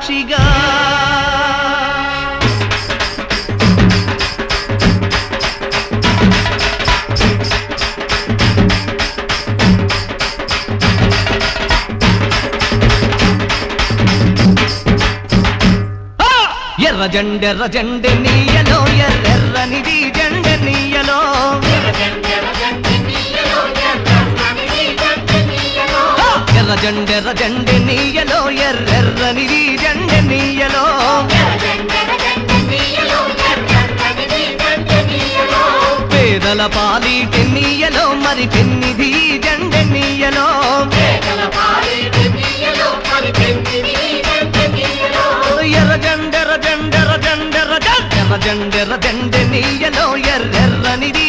సాక్షిగా. ఎర్ర జెండెర్ర జెండె నీయలో ఎర్రెర్రనిది. ఎర్ర జెండెర్ర జెండె నీయలో ఎర్రెర్రనిది జెండె నీయలో. పేదల పాలిటి నీయలో మరి పెన్నిది జెండె నీయలో. ఎర్ర జెండెర్ర జెండెర్ర జెండెర్ర జెండెర్ర జెండెర్ర జెండె నీయలో ఎర్రెర్రనిది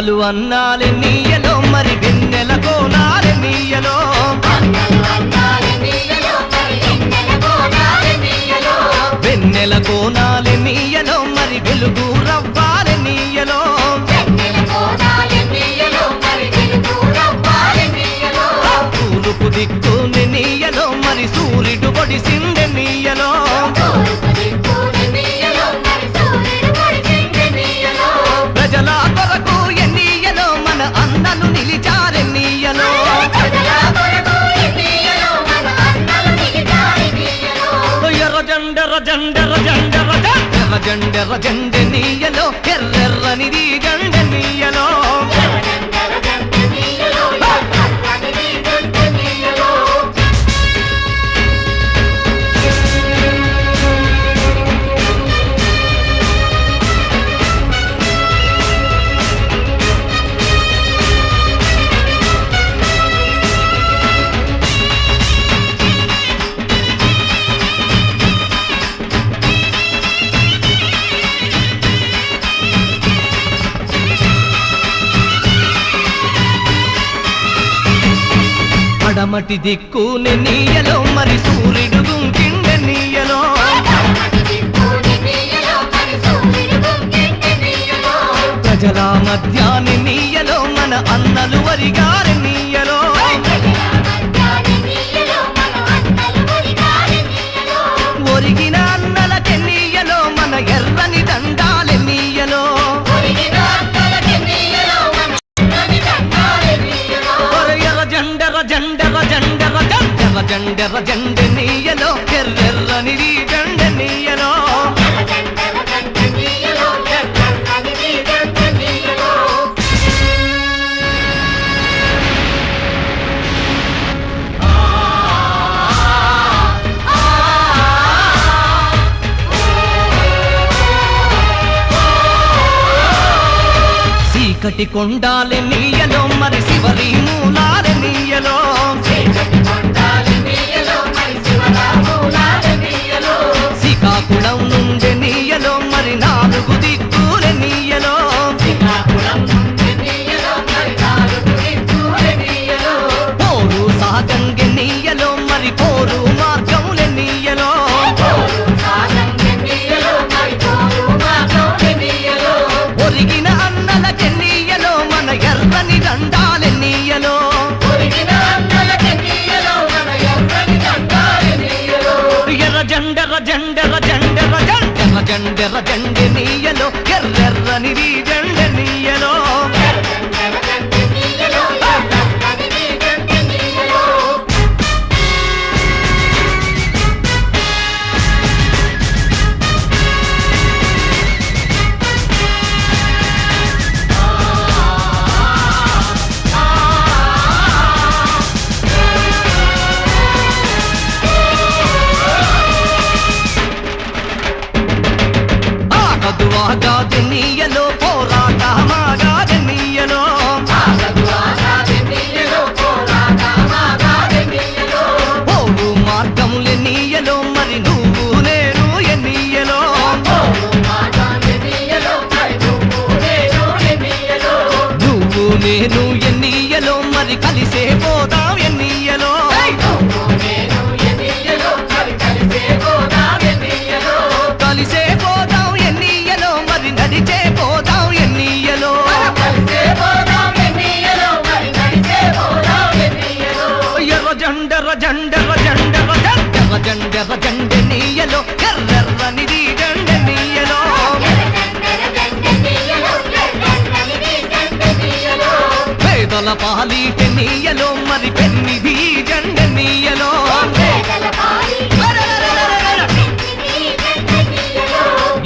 అన్నలు అన్నాలే జెండెర్ర జెండెర్ర జెండె నీయలో ఎర్రెర్రనిది గండె నీయలో. పడమటి దిక్కుని నీయలో మరి సూర్యుడు గుంకిండె నీయలో. ప్రజల మధ్యాన్ని నీయలో మన అన్నలు వరిగారి నీయ జండెర్ర జండె జెండె నీయలో ఎర్రెర్రనిది జండె నీయలో. చీకటి కొండాలె నీయలో మరి శివరి మూలాలె నీయలో. చీకటి జండెర జెండెర్ర నీయలో ఎర్ర నేను ఎన్నీయలో మరి కలిసే పోదాం ఎన్నీయలో కలిసే పోదాం ఎన్నీయలో మరి నడిచే పోదాం ఎన్నీయలో ఎర్ర జండెర జండెర జండెర జండెర జండెర జండె పేదల పాలిట నీయలో మరి పెన్నిది జండ నీయలో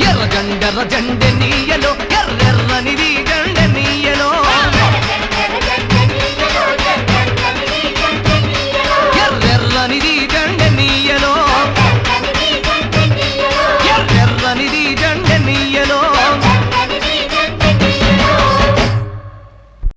ఎర్ర జండెర నీ